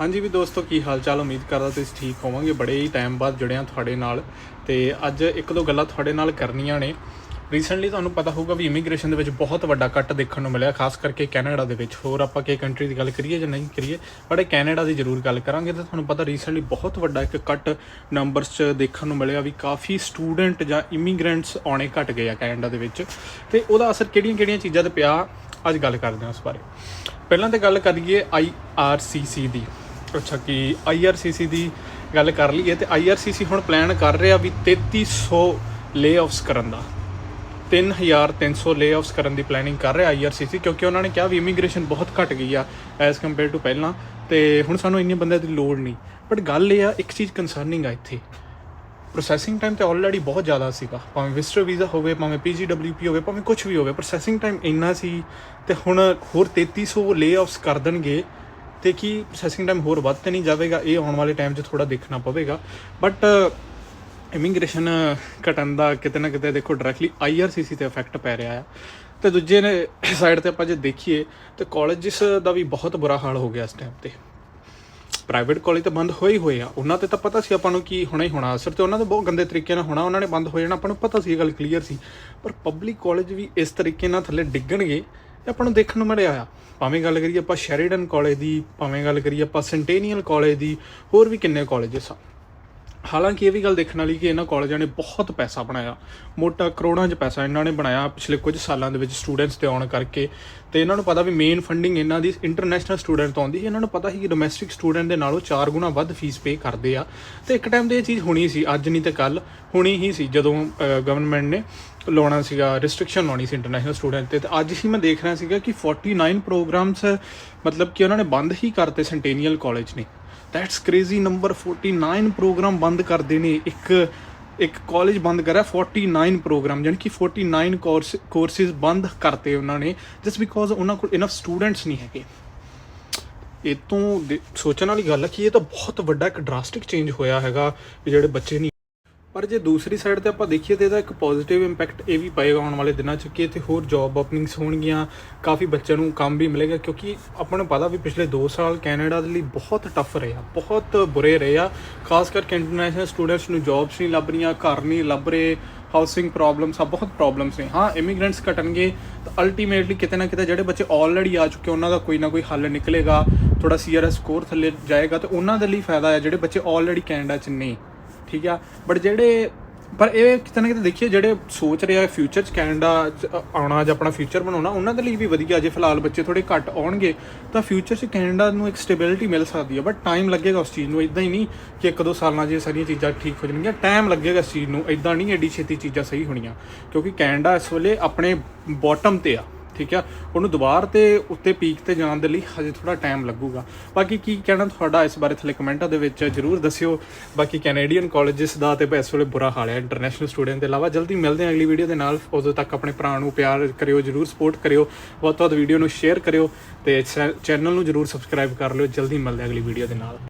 ਹਾਂਜੀ ਵੀ ਦੋਸਤੋ, ਕੀ ਹਾਲ ਚਾਲ ਉਮੀਦ ਕਰਦਾ ਤੁਸੀਂ ਠੀਕ ਹੋਵੋਗੇ। ਬੜੇ ਹੀ ਟਾਈਮ ਬਾਅਦ ਜੁੜਿਆ ਤੁਹਾਡੇ ਨਾਲ ਤੇ ਅੱਜ ਇੱਕ ਦੋ ਗੱਲਾਂ ਤੁਹਾਡੇ ਨਾਲ ਕਰਨੀਆਂ ਨੇ। ਰੀਸੈਂਟਲੀ ਤੁਹਾਨੂੰ ਪਤਾ ਹੋਊਗਾ ਵੀ ਇਮੀਗ੍ਰੇਸ਼ਨ ਦੇ ਵਿੱਚ ਬਹੁਤ ਵੱਡਾ ਕੱਟ ਦੇਖਣ ਨੂੰ ਮਿਲਿਆ, ਖਾਸ ਕਰਕੇ ਕੈਨੇਡਾ ਦੇ ਵਿੱਚ। ਹੋਰ ਆਪਾਂ ਕੀ ਕੰਟਰੀ ਦੀ ਗੱਲ ਕਰੀਏ ਜਾਂ ਨਹੀਂ ਕਰੀਏ ਬਟ ਇਹ ਕੈਨੇਡਾ ਦੀ ਜ਼ਰੂਰ ਗੱਲ ਕਰਾਂਗੇ ਤੇ ਤੁਹਾਨੂੰ ਪਤਾ ਰੀਸੈਂਟਲੀ ਬਹੁਤ ਵੱਡਾ ਇੱਕ ਕੱਟ ਨੰਬਰਸ 'ਚ ਦੇਖਣ ਨੂੰ ਮਿਲਿਆ ਵੀ ਕਾਫੀ ਸਟੂਡੈਂਟ ਜਾਂ ਇਮੀਗ੍ਰੈਂਟਸ ਆਉਣੇ ਘਟ ਗਏ ਆ ਕੈਨੇਡਾ ਦੇ ਵਿੱਚ। ਤੇ ਉਹਦਾ ਅਸਰ ਕਿਹੜੀਆਂ-ਕਿਹੜੀਆਂ ਚੀਜ਼ਾਂ ਤੇ ਪਿਆ, ਅੱਜ ਗੱਲ ਕਰਦੇ ਹਾਂ ਉਸ ਬਾਰੇ। ਪਹਿਲਾਂ ਤੇ ਗੱਲ ਕਰੀਏ IRCC ਦੀ। ਅੱਛਾ ਕਿ IRCC ਦੀ ਗੱਲ ਕਰ ਲਈਏ ਤੇ IRCC ਹੁਣ ਪਲਾਨ ਕਰ ਰਿਹਾ ਵੀ 3300 ਲੇਆਫਸ ਕਰਨ ਦਾ। 3300 ਲੇਆਫਸ ਕਰਨ ਦੀ ਪਲੈਨਿੰਗ ਕਰ ਰਿਹਾ IRCC ਕਿਉਂਕਿ ਉਹਨਾਂ ਨੇ ਕਿਹਾ ਵੀ ਇਮੀਗ੍ਰੇਸ਼ਨ ਬਹੁਤ ਘਟ ਗਈ ਆ ਐਸ ਕੰਪੇਅਰ ਟੂ ਪਹਿਲਾਂ ਤੇ ਹੁਣ ਸਾਨੂੰ ਇੰਨੇ ਬੰਦਿਆਂ ਦੀ ਲੋੜ ਨਹੀਂ। ਬਟ ਗੱਲ ਇਹ ਆ, ਇੱਕ ਚੀਜ਼ ਕਨਸਰਨਿੰਗ ਆ ਇੱਥੇ। ਪ੍ਰੋਸੈਸਿੰਗ ਟਾਈਮ ਤੇ ਆਲਰੇਡੀ ਬਹੁਤ ਜ਼ਿਆਦਾ ਸੀਗਾ। ਭਾਵੇਂ ਵਿਜ਼ਟਰ ਵੀਜ਼ਾ ਹੋਵੇ, ਭਾਵੇਂ ਪੀਜੀਡਬਲਯੂਪੀ ਹੋਵੇ, ਭਾਵੇਂ ਕੁਝ ਵੀ ਹੋਵੇ ਪ੍ਰੋਸੈਸਿੰਗ ਟਾਈਮ ਇੰਨਾ ਸੀ ਤੇ ਹੁਣ ਹੋਰ 3300 ਲੇਆਫਸ ਕਰ ਦੇਣਗੇ। ਤੇ ਕੀ ਪ੍ਰੋਸੈਸਿੰਗ ਟਾਈਮ ਹੋਰ ਵੱਧ ਤੇ ਨਹੀਂ ਜਾਵੇਗਾ? ਇਹ ਆਉਣ ਵਾਲੇ ਟਾਈਮ 'ਚ ਥੋੜਾ ਦੇਖਣਾ ਪਵੇਗਾ। ਬਟ ਇਮੀਗ੍ਰੇਸ਼ਨ ਘਟਣ ਦਾ ਕਿਤੇ ਨਾ ਕਿਤੇ ਦੇਖੋ ਡਾਇਰੈਕਟਲੀ ਆਈਆਰਸੀਸੀ ਤੇ ਇਫੈਕਟ ਪੈ ਰਿਹਾ ਆ। ਤੇ ਦੂਜੇ ਨੇ ਸਾਈਡ ਤੇ ਆਪਾਂ ਜੇ ਦੇਖੀਏ, ਤੇ ਕਾਲਜਸ ਦਾ ਵੀ ਬਹੁਤ ਬੁਰਾ ਹਾਲ ਹੋ ਗਿਆ ਇਸ ਟਾਈਮ ਤੇ। ਪ੍ਰਾਈਵੇਟ ਕਾਲਜ ਤਾਂ ਬੰਦ ਹੋਏ ਹੀ ਹੋਏ ਆ। ਉਹਨਾਂ ਤੇ ਤਾਂ ਪਤਾ ਸੀ ਆਪਾਂ ਨੂੰ ਕੀ ਹੋਣਾ ਹੀ ਹੋਣਾ। ਅਸਰ ਤੇ ਉਹਨਾਂ ਦੇ ਬਹੁਤ ਗੰਦੇ ਤਰੀਕੇ ਨਾਲ ਹੋਣਾ, ਉਹਨਾਂ ਨੇ ਬੰਦ ਹੋ ਜਾਣਾ। ਆਪਾਂ ਨੂੰ ਪਤਾ ਸੀ ਇਹ ਗੱਲ ਕਲੀਅਰ ਸੀ। ਪਰ ਪਬਲਿਕ ਕਾਲਜ ਵੀ ਇਸ ਤਰੀਕੇ ਨਾਲ ਥੱਲੇ ਡਿੱਗਣਗੇ। ਤੇ ਆਪਾਂ ਨੂੰ ਦੇਖਣ ਨੂੰ ਮਿਲਿਆ ਆ। ਭਾਵੇਂ ਗੱਲ ਕਰੀਏ ਆਪਾਂ ਸ਼ੈਰੀਡਨ ਕਾਲਜ ਦੀ, ਭਾਵੇਂ ਗੱਲ ਕਰੀਏ ਆਪਾਂ ਸੈਂਟੇਨੀਅਲ ਕਾਲਜ ਦੀ, ਹੋਰ ਵੀ ਕਿੰਨੇ ਕਾਲਜਸ ਆ। ਹਾਲਾਂਕਿ ਇਹ ਵੀ ਗੱਲ ਦੇਖਣ ਵਾਲੀ ਕਿ ਇਹਨਾਂ ਕਾਲਜਾਂ ਨੇ ਬਹੁਤ ਪੈਸਾ ਬਣਾਇਆ। ਮੋਟਾ ਕਰੋੜਾਂ 'ਚ ਪੈਸਾ ਇਹਨਾਂ ਨੇ ਬਣਾਇਆ ਪਿਛਲੇ ਕੁਝ ਸਾਲਾਂ ਦੇ ਵਿੱਚ ਸਟੂਡੈਂਟਸ ਤੇ ਆਉਣ ਕਰਕੇ। ਤੇ ਇਹਨਾਂ ਨੂੰ ਪਤਾ ਵੀ ਮੇਨ ਫੰਡਿੰਗ ਇਹਨਾਂ ਦੀ ਇੰਟਰਨੈਸ਼ਨਲ ਸਟੂਡੈਂਟ ਤੋਂ ਆਉਂਦੀ ਹੈ ਇਹਨਾਂ ਨੂੰ ਪਤਾ ਸੀ ਕਿ ਡੋਮੈਸਟਿਕ ਸਟੂਡੈਂਟ ਦੇ ਨਾਲੋਂ 4 ਗੁਣਾ ਵੱਧ ਫੀਸ ਪੇ ਕਰਦੇ ਆ। ਤੇ ਇੱਕ ਟਾਈਮ ਤੇ ਇਹ ਚੀਜ਼ ਹੋਣੀ ਸੀ, ਅੱਜ ਨਹੀਂ ਤੇ ਕੱਲ ਹੋਣੀ ਹੀ ਸੀ, ਜਦੋਂ ਗਵਰਨਮੈਂਟ ਨੇ ਲਾਉਣਾ ਸੀਗਾ ਰੈਸਟ੍ਰਿਕਸ਼ਨ ਲਾਉਣੀ ਸੀ ਇੰਟਰਨੈਸ਼ਨਲ ਸਟੂਡੈਂਟ ਤੇ। ਤੇ ਅੱਜ ਹੀ ਮੈਂ ਦੇਖ ਰਿਹਾ ਸੀਗਾ ਕਿ 49 ਪ੍ਰੋਗਰਾਮਸ ਮਤਲਬ ਕਿ ਉਹਨਾਂ ਨੇ ਬੰਦ ਹੀ ਕਰਤੇ ਸੈਂਟੇਨੀਅਲ ਕਾਲਜ ਨੇ। ਦੈਟਸ ਕ੍ਰੇਜ਼ੀ ਨੰਬਰ 49 ਪ੍ਰੋਗਰਾਮ ਬੰਦ ਕਰਦੇ ਨੇ ਇੱਕ ਇੱਕ ਕਾਲਜ ਬੰਦ ਕਰਿਆ 49 ਪ੍ਰੋਗਰਾਮ ਯਾਨੀ ਕਿ 49 ਕੋਰਸ ਕੋਰਸਿਸ ਬੰਦ ਕਰਤੇ ਉਹਨਾਂ ਨੇ। ਜਸਟ ਬਿਕੋਜ਼ ਉਹਨਾਂ ਕੋਲ ਇਨਫ ਸਟੂਡੈਂਟਸ ਨਹੀਂ ਹੈਗੇ। ਇਹ ਤੋਂ ਦੇ- ਸੋਚਣ ਵਾਲੀ ਗੱਲ ਹੈ ਕਿ ਇਹ ਤਾਂ ਬਹੁਤ ਵੱਡਾ ਇੱਕ ਡਰਾਸਟਿਕ ਚੇਂਜ ਹੋਇਆ ਹੈਗਾ, ਵੀ ਜਿਹੜੇ ਬੱਚੇ ਨਹੀਂ ਪਰ ਜੇ ਦੂਸਰੀ ਸਾਈਡ ਤੇ ਆਪਾਂ ਦੇਖੀਏ ਤੇ ਇਹਦਾ ਇੱਕ ਪੋਜ਼ਿਟਿਵ ਇੰਪੈਕਟ ਇਹ ਵੀ ਪਏਗਾ ਆਉਣ ਵਾਲੇ ਦਿਨਾਂ 'ਚ ਕਿ ਇੱਥੇ ਹੋਰ ਜੌਬ ਓਪਨਿੰਗਸ ਹੋਣਗੀਆਂ, ਕਾਫੀ ਬੱਚਿਆਂ ਨੂੰ ਕੰਮ ਵੀ ਮਿਲੇਗਾ ਕਿਉਂਕਿ ਆਪਾਂ ਨੂੰ ਪਤਾ ਵੀ ਪਿਛਲੇ 2 ਸਾਲ ਕੈਨੇਡਾ ਦੇ ਲਈ ਬਹੁਤ ਟਫ ਰਹੇ ਆ, ਬਹੁਤ ਬੁਰੇ ਰਹੇ ਆ, ਖਾਸ ਕਰਕੇ ਇੰਟਰਨੈਸ਼ਨਲ ਸਟੂਡੈਂਟਸ ਨੂੰ ਜੌਬਸ ਨਹੀਂ ਲੱਭ ਰਹੀਆਂ, ਘਰ ਨਹੀਂ ਲੱਭ ਰਹੇ ਹਾਊਸਿੰਗ ਪ੍ਰੋਬਲਮਸ ਆ, ਬਹੁਤ ਪ੍ਰੋਬਲਮਸ ਨੇ। ਹਾਂ ਇਮੀਗ੍ਰੈਂਟਸ ਘਟਣਗੇ, ਤਾਂ ਅਲਟੀਮੇਟਲੀ ਕਿਤੇ ਨਾ ਕਿਤੇ ਜਿਹੜੇ ਬੱਚੇ ਆਲਰੇਡੀ ਆ ਚੁੱਕੇ ਉਹਨਾਂ ਦਾ ਕੋਈ ਨਾ ਕੋਈ ਹੱਲ ਨਿਕਲੇਗਾ ਥੋੜਾ ਸੀਆਰਐਸ ਸਕੋਰ ਥੱਲੇ ਜਾਏਗਾ, ਤੇ ਉਹਨਾਂ ਦੇ ਲਈ ਫਾਇਦਾ ਹੈ ਜਿਹੜੇ ਬੱਚੇ ਆਲਰੇਡੀ ਕੈਨੇਡਾ 'ਚ ਨਹੀਂ ਠੀਕ ਆ ਬਟ ਜਿਹੜੇ, ਪਰ ਇਹ ਕਿਤੇ ਨਾ ਕਿਤੇ ਦੇਖੀਏ, ਜਿਹੜੇ ਸੋਚ ਰਹੇ ਆ ਫਿਊਚਰ 'ਚ ਕੈਨੇਡਾ 'ਚ ਆਉਣਾ ਜਾਂ ਆਪਣਾ ਫਿਊਚਰ ਬਣਾਉਣਾ, ਉਹਨਾਂ ਦੇ ਲਈ ਵੀ ਵਧੀਆ ਜੇ ਫਿਲਹਾਲ ਬੱਚੇ ਥੋੜੇ ਘੱਟ ਆਉਣਗੇ, ਤਾਂ ਫਿਊਚਰ 'ਚ ਕੈਨੇਡਾ ਨੂੰ ਇੱਕ ਸਟੇਬਿਲਿਟੀ ਮਿਲ ਸਕਦੀ ਹੈ ਬਟ ਟਾਈਮ ਲੱਗੇਗਾ ਉਸ ਚੀਜ਼ ਨੂੰ ਇਦਾਂ ਹੀ ਨਹੀਂ ਕਿ ਇੱਕ ਦੋ ਸਾਲਾਂ 'ਚ ਇਹ ਸਾਰੀਆਂ ਚੀਜ਼ਾਂ ਠੀਕ ਹੋ ਜਾਣਗੀਆਂ ਟਾਈਮ ਲੱਗੇਗਾ ਇਸ ਚੀਜ਼ ਨੂੰ ਇਦਾਂ ਨਹੀਂ ਐਡੀ ਛੇਤੀ ਚੀਜ਼ਾਂ ਸਹੀ ਹੋਣੀਆਂ, ਕਿਉਂਕਿ ਕੈਨੇਡਾ ਇਸ ਵੇਲੇ ਆਪਣੇ ਬਾਟਮ ਤੇ ਆ। ਠੀਕ ਆ, ਉਹਨੂੰ ਦੁਬਾਰ ਤੇ ਉੱਤੇ ਪੀਕ ਤੇ ਜਾਣ ਦੇ ਲਈ ਹਜੇ ਥੋੜਾ ਟਾਈਮ ਲੱਗੂਗਾ। ਬਾਕੀ ਕੀ ਕਹਿਣਾ ਤੁਹਾਡਾ ਇਸ ਬਾਰੇ ਥੱਲੇ ਕਮੈਂਟਾਂ ਦੇ ਵਿੱਚ ਜਰੂਰ ਦੱਸਿਓ। ਬਾਕੀ ਕੈਨੇਡੀਅਨ ਕਾਲਜਸ ਦਾ ਤੇ ਇਸ ਵੇਲੇ ਬੁਰਾ ਹਾਲ ਹੈ ਇੰਟਰਨੈਸ਼ਨਲ ਸਟੂਡੈਂਟ ਦੇ ਇਲਾਵਾ ਜਲਦੀ ਮਿਲਦੇ ਹਾਂ ਅਗਲੀ ਵੀਡੀਓ ਦੇ ਨਾਲ। ਉਦੋਂ ਤੱਕ ਆਪਣੇ ਭਰਾ ਨੂੰ ਪਿਆਰ ਕਰਿਓ, ਜਰੂਰ ਸਪੋਰਟ ਕਰਿਓ। ਵੱਧ ਤੋਂ ਵੱਧ ਵੀਡੀਓ ਨੂੰ ਸ਼ੇਅਰ ਕਰਿਓ ਤੇ ਚੈਨਲ ਨੂੰ ਜਰੂਰ ਸਬਸਕ੍ਰਾਈਬ ਕਰ ਲਿਓ। ਜਲਦੀ ਮਿਲਦੇ ਹਾਂ ਅਗਲੀ ਵੀਡੀਓ ਦੇ ਨਾਲ।